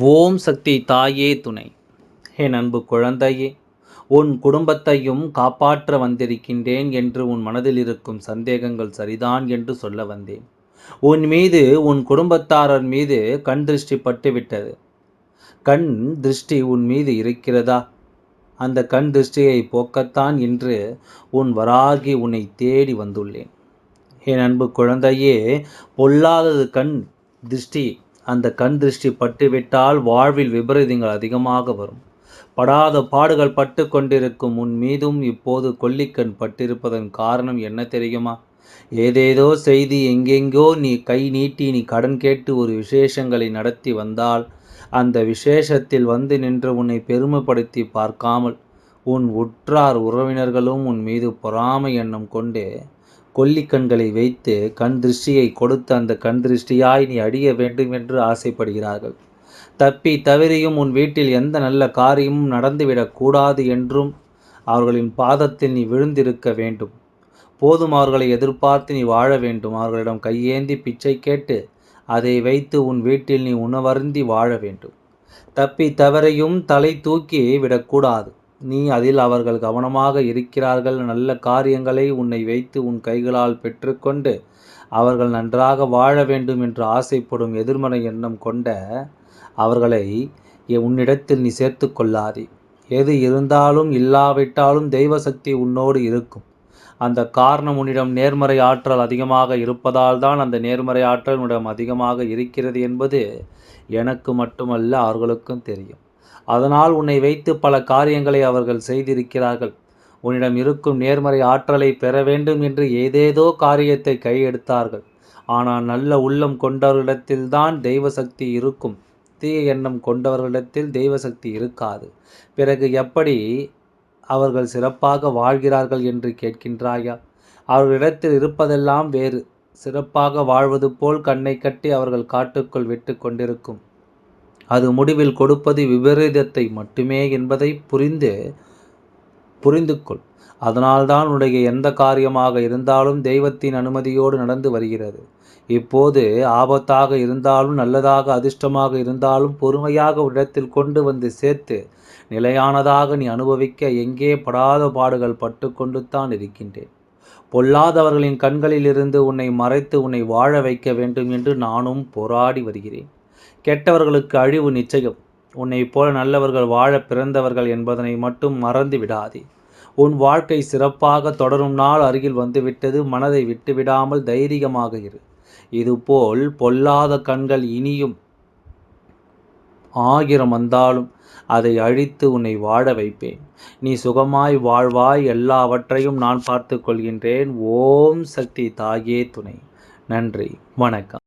ஓம் சக்தி தாயே துணை. என் அன்பு குழந்தையே உன் குடும்பத்தையும் காப்பாற்ற வந்திருக்கின்றேன் என்று உன் மனதில் இருக்கும் சந்தேகங்கள் சரிதான் என்று சொல்ல வந்தேன். உன் மீது உன் குடும்பத்தாரர் மீது கண் திருஷ்டி பட்டுவிட்டது. கண் திருஷ்டி உன் மீது இருக்கிறதா? அந்த கண் திருஷ்டியை போக்கத்தான் இன்று உன் வராகி உன்னை தேடி வந்துள்ளேன். என் அன்பு குழந்தையே பொல்லாதது கண் திருஷ்டி அந்த கண் திருஷ்டி பட்டுவிட்டால் வாழ்வில் விபரீதங்கள் அதிகமாக வரும். படாத பாடுகள் பட்டு கொண்டிருக்கும் உன் மீதும் இப்போது கொல்லிக்கண் பட்டிருப்பதன் காரணம் என்ன தெரியுமா? ஏதேதோ செய்தி எங்கெங்கோ நீ கை நீட்டி நீ கடன் கேட்டு ஒரு விசேஷங்களை நடத்தி வந்தால் அந்த விசேஷத்தில் வந்து நின்று உன்னை பெருமைப்படுத்தி பார்க்காமல் உன் உற்றார் உறவினர்களும் உன் மீது பொறாமை எண்ணம் கொண்டு கொல்லிக்கண்களை வைத்து கண் திருஷ்டியை கொடுத்து அந்த கண் திருஷ்டியாய் நீ அடிய வேண்டும் என்று ஆசைப்படுகிறார்கள். தப்பி தவறியும் உன் வீட்டில் எந்த நல்ல காரியமும் நடந்துவிடக் கூடாது என்றும் அவர்களின் பாதத்தில் நீ விழுந்திருக்க வேண்டும். போதும் அவர்களை எதிர்பார்த்து நீ வாழ வேண்டும். அவர்களிடம் கையேந்தி பிச்சை கேட்டு அதை வைத்து உன் வீட்டில் நீ உணவருந்தி வாழ வேண்டும். தப்பி தவறையும் தலை தூக்கி விடக்கூடாது. நீ அதில் அவர்கள் கவனமாக இருக்கிறார்கள். நல்ல காரியங்களை உன்னை வைத்து உன் கைகளால் பெற்றுக்கொண்டு அவர்கள் நன்றாக வாழ வேண்டும் என்று ஆசைப்படும் எதிர்மறை எண்ணம் கொண்ட அவர்களை உன்னிடத்தில் நீ சேர்த்து கொள்ளாதே. எது இருந்தாலும் இல்லாவிட்டாலும் தெய்வ சக்தி உன்னோடு இருக்கும். அந்த காரணம் உன்னிடம் நேர்மறை ஆற்றல் அதிகமாக இருப்பதால் தான் அந்த நேர்மறை ஆற்றல் உன்னிடம் அதிகமாக இருக்கிறது என்பது எனக்கு மட்டுமல்ல அவர்களுக்கும் தெரியும். அதனால் உன்னை வைத்து பல காரியங்களை அவர்கள் செய்திருக்கிறார்கள். உன்னிடம் இருக்கும் நேர்மறை ஆற்றலை பெற வேண்டும் என்று ஏதேதோ காரியத்தை கையெடுத்தார்கள். ஆனால் நல்ல உள்ளம் கொண்டவர்களிடத்தில்தான் தெய்வ சக்தி இருக்கும். தீய எண்ணம் கொண்டவர்களிடத்தில் தெய்வ சக்தி இருக்காது. பிறகு எப்படி அவர்கள் சிறப்பாக வாழ்கிறார்கள் என்று கேட்கின்றாயா? அவர்களிடத்தில் இருப்பதெல்லாம் வேறு. சிறப்பாக வாழ்வது போல் கண்ணை கட்டி அவர்கள் காட்டுக்குள் விட்டு கொண்டிருக்கும். அது முடிவில் கொடுப்பது விபரீதத்தை மட்டுமே என்பதை புரிந்து புரிந்து கொள் அதனால்தான் உன்னுடைய எந்த காரியமாக இருந்தாலும் தெய்வத்தின் அனுமதியோடு நடந்து வருகிறது. இப்போது ஆபத்தாக இருந்தாலும் நல்லதாக அதிர்ஷ்டமாக இருந்தாலும் பொறுமையாக இடத்தில் கொண்டு வந்து சேர்த்து நிலையானதாக நீ அனுபவிக்க எங்கே படாத பாடுகள் பட்டு தான் இருக்கின்றேன். பொல்லாதவர்களின் கண்களிலிருந்து உன்னை மறைத்து உன்னை வாழ வைக்க வேண்டும் என்று நானும் போராடி வருகிறேன். கெட்டவர்களுக்கு அழிவு நிச்சயம். உன்னை போல நல்லவர்கள் வாழ பிறந்தவர்கள் என்பதனை மட்டும் மறந்து விடாதே. உன் வாழ்க்கை சிறப்பாக தொடரும் நாள் அருகில் வந்துவிட்டது மனதை விட்டுவிடாமல் தைரியமாக இரு. இதுபோல் பொல்லாத கண்கள் இனியும் ஆகிரம் வந்தாலும் அதை அழித்து உன்னை வாழ வைப்பேன். நீ சுகமாய் வாழ்வாய் எல்லாவற்றையும் நான் பார்த்து கொள்கின்றேன். ஓம் சக்தி தாயே துணை. நன்றி. வணக்கம்.